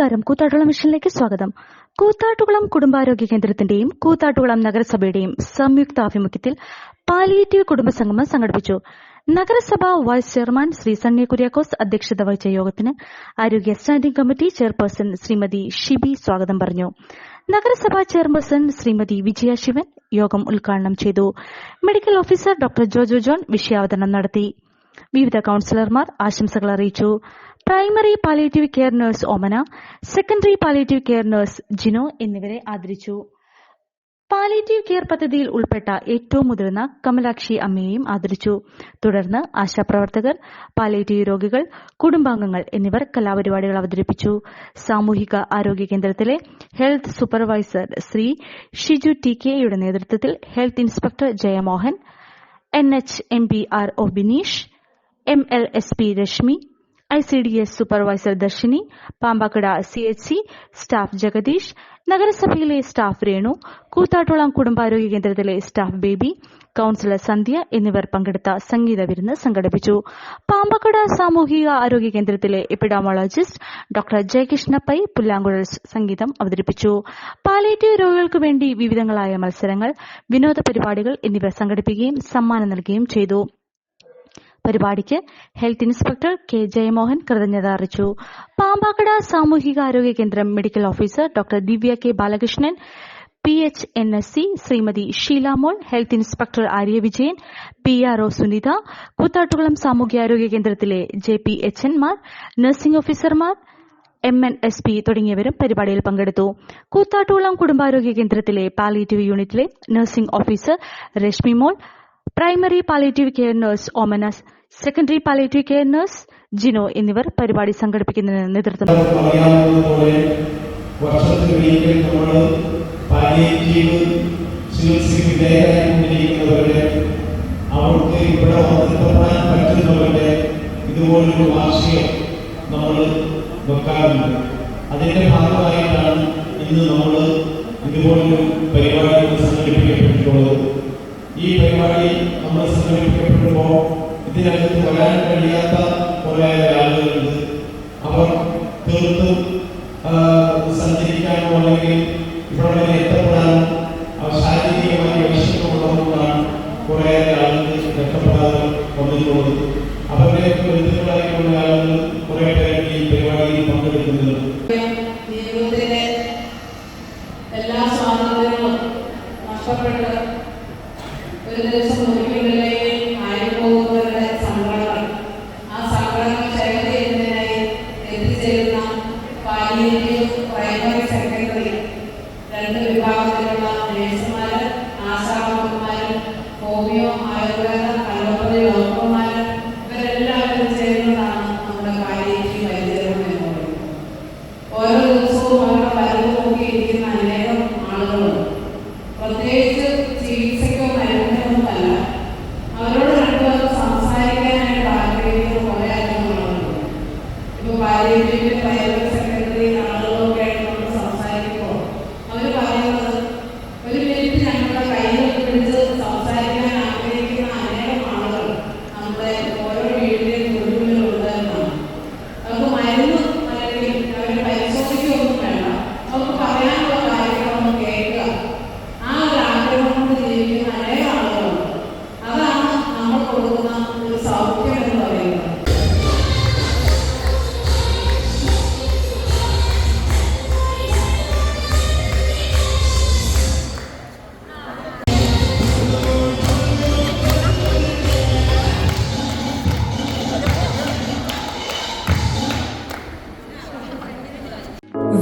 നമസ്കാരം. കൂത്താട്ടുകുളം മിഷനിലേക്ക് സ്വാഗതം. കൂത്താട്ടുകുളം കുടുംബാരോഗ്യ കേന്ദ്രത്തിന്റെയും കൂത്താട്ടുകുളം നഗരസഭയുടെയും സംയുക്ത ആഭിമുഖ്യത്തിൽ പാലിയേറ്റീവ് കുടുംബസംഗമം സംഘടിപ്പിച്ചു. നഗരസഭ വൈസ് ചെയർമാൻ ശ്രീ സണ്ണി കുര്യാക്കോസ് അധ്യക്ഷത വഹിച്ച യോഗത്തിന് ആരോഗ്യ standing committee chairperson Shrimati Shibi സ്വാഗതം പറഞ്ഞു. നഗരസഭാ ചെയർപേഴ്സൺ ശ്രീമതി വിജയ ശിവൻ യോഗം ഉദ്ഘാടനം ചെയ്തു. Medical officer doctor Jojo John വിഷയാവതരണം നടത്തി. വിവിധ കൌൺസിലർമാർ ആശംസകൾ അറിയിച്ചു. Primary palliative care nurse Omana secondary palliative care nurse Jino എന്നിവരെ ആദരിച്ചു. പാലിയേറ്റീവ് കെയർ പദ്ധതിയിൽ ഉൾപ്പെട്ട ഏറ്റവും മുതിർന്ന കമലാക്ഷി അമ്മയെയും ആദരിച്ചു. തുടർന്ന് ആശാപ്രവർത്തകർ പാലിയേറ്റീവ് രോഗികൾ കുടുംബാംഗങ്ങൾ എന്നിവർ കലാപരിപാടികൾ അവതരിപ്പിച്ചു. സാമൂഹിക ആരോഗ്യ കേന്ദ്രത്തിലെ health supervisor Shri Shiju T കെയുടെ നേതൃത്വത്തിൽ health inspector Jayamohan N H M P R O Bineesh M L S P Reshmi I C D S supervisor Darshini Pampakuda C H C staff Jagadish നഗരസഭയിലെ staff Renu Koothattukulam കുടുംബാരോഗ്യ കേന്ദ്രത്തിലെ staff baby councillor സന്ധ്യ എന്നിവർ പങ്കെടുത്ത സംഗീത വിരുന്ന് സംഘടിപ്പിച്ചു. പാമ്പക്കട സാമൂഹിക ആരോഗ്യ കേന്ദ്രത്തിലെ എപ്പിഡാമോളജിസ്റ്റ് ഡോക്ടർ ജയകൃഷ്ണ പൈ പുല്ലാങ്കുഴൽ സംഗീതം അവതരിപ്പിച്ചു. പാലേറ്റീവ് രോഗികൾക്ക് വേണ്ടി വിവിധങ്ങളായ മത്സരങ്ങൾ വിനോദ പരിപാടികൾ എന്നിവ സംഘടിപ്പിക്കുകയും സമ്മാനം നൽകുകയും ചെയ്തു. പരിപാടിക്ക് ഹെൽത്ത് ഇൻസ്പെക്ടർ കെ ജയമോഹൻ കൃതജ്ഞത അറിയിച്ചു. പാമ്പാക്കട സാമൂഹികാരോഗ്യ കേന്ദ്രം medical officer doctor Divya K Balakrishnan P H N S C Shrimati Sheelamol health inspector Arya Vijayan P R O Sunitha Koothattukulam സാമൂഹ്യാരോഗ്യ കേന്ദ്രത്തിലെ ജെ പി എച്ച് എൻമാർ നഴ്സിംഗ് ഓഫീസർമാർ എം എൻ എസ് പി തുടങ്ങിയവരും പരിപാടിയിൽ പങ്കെടുത്തു. കൂത്താട്ടുകുളം കുടുംബാരോഗ്യ കേന്ദ്രത്തിലെ പാലിയേറ്റീവ് യൂണിറ്റിലെ nursing officer Reshmi Mol primary palliative care nurse Omanas secondary palliative care nurse Jino എന്നിവർ പരിപാടി സംഘടിപ്പിക്കുന്നതിന് നേതൃത്വം അവർക്ക് ഇവിടെ വന്നെത്തപ്പെടാൻ പറ്റുന്നവരുടെ ഇതുപോലൊരു വാർഷികം നമ്മൾ വെക്കാറുണ്ട്. അതിന്റെ ഭാഗമായിട്ടാണ് ഇന്ന് നമ്മൾ ഇതുപോലൊരു പരിപാടി സംഘടിപ്പിക്കപ്പെട്ടിട്ടുള്ളത്. ഈ പരിപാടി നമ്മൾ സംഘടിപ്പിക്കപ്പെടുമ്പോൾ ഇതിനകത്ത് വരാൻ കഴിയാത്ത കുറേ ആളുകളുണ്ട്. അവർ തീർത്തും സഞ്ചരിക്കാനോ അല്ലെങ്കിൽ ഇവിടെ വരെ എത്തപ്പെടാനോ ശാരീരികമായി വിഷമമുള്ളതുകൊണ്ടാണ് കുറേ ആളുകൾ രക്ഷപ്പെടാതെ വന്നിട്ടുള്ളത്. അവരുടെ ബന്ധുക്കളായിട്ടുള്ള ആളുകൾ കുറേ പേര് ഈ പരിപാടിയിൽ പങ്കെടുക്കുന്നുണ്ട്. എല്ലാ സ്വാതന്ത്ര്യങ്ങളും നഷ്ടപ്പെട്ട് ദിവസം മുറിക്കുള്ളിലേക്ക് ആയിപ്പോകുന്നവരുടെ സങ്കടങ്ങൾ ആ സങ്കടങ്ങൾ ഷെയർ ചെയ്യുന്നതിനായി എത്തിച്ചേരുന്ന പാലിയേറ്റീവ് പ്രൈമറി സെക്രട്ടറി രണ്ട് വിഭാഗത്തിലുള്ള നഴ്സുമാർ ആശാവർക്കന്മാരും ഹോമിയോ ആയുർവേദ ഇപ്പൊ പാലിയേറ്റീവ്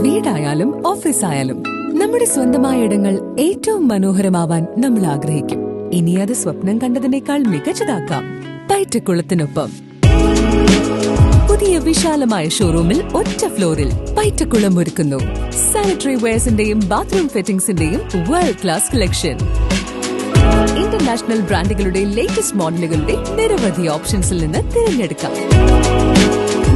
വീടായാലും ഓഫീസ് ആയാലും നമ്മുടെ സ്വന്തമായ ഇടങ്ങൾ ഏറ്റവും മനോഹരമാവാൻ നമ്മൾ ആഗ്രഹിക്കും. ഇനി അത് സ്വപ്നം കണ്ടതിനേക്കാൾ മികച്ചതാക്കാം പൈറ്റക്കുളത്തിനൊപ്പം. പുതിയ വിശാലമായ ഷോറൂമിൽ ഒറ്റ ഫ്ലോറിൽ പൈറ്റക്കുളം ഒരുക്കുന്നു. സാനിറ്ററി വെയർസിന്റെയും ബാത്റൂം ഫിറ്റിംഗ്സിന്റെയും വേൾഡ് ക്ലാസ് കളക്ഷൻ ഇന്റർനാഷണൽ ബ്രാൻഡുകളുടെ ലേറ്റസ്റ്റ് മോഡലുകളുടെ നിരവധി ഓപ്ഷൻസിൽ നിന്ന് തിരഞ്ഞെടുക്കാം.